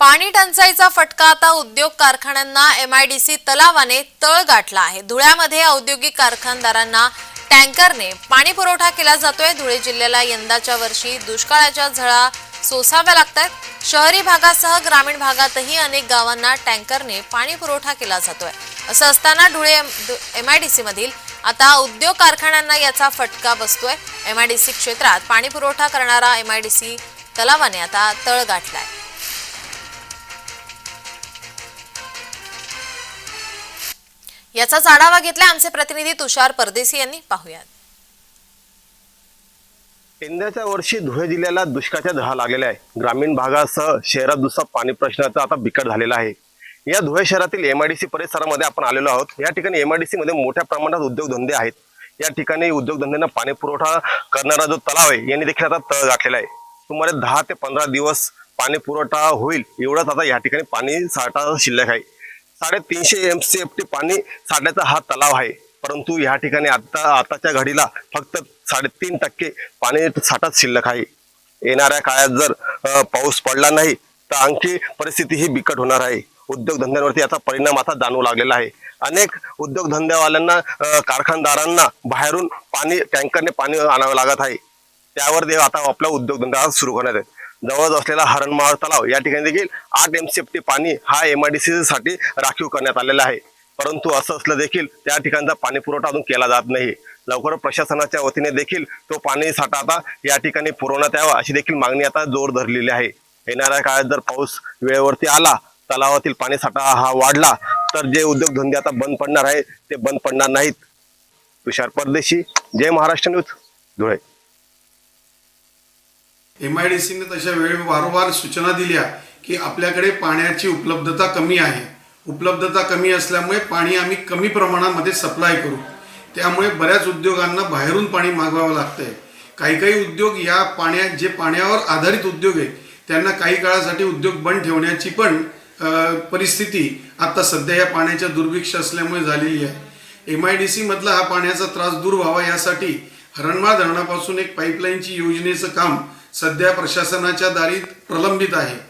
पाणी टंचाईचा फटका आता उद्योग कारखान्यांना एमआयडीसी तलावाने तळ गाठला आहे. धुळ्यामध्ये औद्योगिक कारखानदारांना टँकरने पाणी पुरवठा केला जातोय. धुळे जिल्ह्याला यंदाच्या वर्षी दुष्काळाच्या झळा सोसाव्या लागतात शहरी भागासह ग्रामीण भागातही अनेक गावांना टँकरने पाणी पुरवठा केला जातोय. असं असताना धुळे एमआयडीसी मधील आता उद्योग कारखान्यांना याचा फटका बसतोय. एमआयडीसी क्षेत्रात पाणी पुरवठा करणारा एमआयडीसी तलावाने आता तळ गाठलाय. याचाच आढावा घेतला आमचे प्रतिनिधी तुषार परदेशी यांनी. पाहुयात. यंदाच्या वर्षी धुळे जिल्ह्याला दुष्काळाच्या झळा लागलेल्या आहे. ग्रामीण भागासह शहरात दुसरा पाणी प्रश्नाचा आता बिकट झालेला आहे. या धुळे शहरातील एमआयडीसी परिसरामध्ये आपण आलेलो आहोत. या ठिकाणी एमआयडीसी मध्ये मोठ्या प्रमाणात उद्योगधंदे आहेत. या ठिकाणी उद्योगधंद्यांना पाणी पुरवठा करणारा जो तलाव आहे यांनी देखील आता तळ गाठलेला आहे. सुमारे दहा ते पंधरा दिवस पाणी पुरवठा होईल एवढाच आता या ठिकाणी पाणी साठा शिल्लक आहे. साडेतीनशे एम सी एफ टी पाणी साठ्याचा हा तलाव आहे. परंतु या ठिकाणी आता आताच्या घडीला फक्त साडेतीन टक्के पाणी साठाच शिल्लक आहे. येणाऱ्या काळात जर पाऊस पडला नाही तर आणखी परिस्थिती ही बिकट होणार आहे. उद्योगधंद्यांवरती याचा परिणाम आता जाणवू लागलेला आहे. अनेक उद्योगधंद्यावाल्यांना कारखानदारांना बाहेरून पाणी टँकरने पाणी आणावं लागत आहे. त्यावर ते आता आपला उद्योगधंदा सुरू करण्यात आहे. जवळ असलेला हरणमाळ तलाव या ठिकाणी देखील आठ एम एमसीएफटी पाणी हा एमआयडीसी साठी राखीव करण्यात आलेला आहे. परंतु असं असलं देखील त्या ठिकाणचा पाणी पुरवठा अजून केला जात नाही. लवकर प्रशासनाच्या वतीने देखील तो पाणी साठा आता या ठिकाणी पुरवण्यात यावा अशी देखील मागणी आता जोर धरलेली आहे. येणाऱ्या काळात जर पाऊस वेळेवरती आला तलावातील पाणी साठा हा वाढला तर जे उद्योगधंदे आता बंद पडणार आहे ते बंद पडणार नाहीत. Tushar Pardeshi Jai Maharashtra news Dhule. M I D सीने तशा वेळी वारंवार सूचना दिल्या की आपल्याकडे पाण्याची उपलब्धता कमी आहे. उपलब्धता कमी असल्यामुळे पाणी आम्ही कमी प्रमाणामध्ये सप्लाय करू. त्यामुळे बऱ्याच उद्योगांना बाहेरून पाणी मागवावं लागतंय. काही काही उद्योग या पाण्या जे पाण्यावर आधारित उद्योग आहेत त्यांना काही काळासाठी उद्योग बंद ठेवण्याची पण परिस्थिती आता सध्या या पाण्याच्या दुर्भिक्ष असल्यामुळे झालेली आहे. एम आय डी सीमधला हा पाण्याचा त्रास दूर व्हावा यासाठी हरणमाळ धरणापासून एक पाईपलाईनची योजनेचं काम सध्या प्रशासनाच्या दारीत प्रलंबित आहे.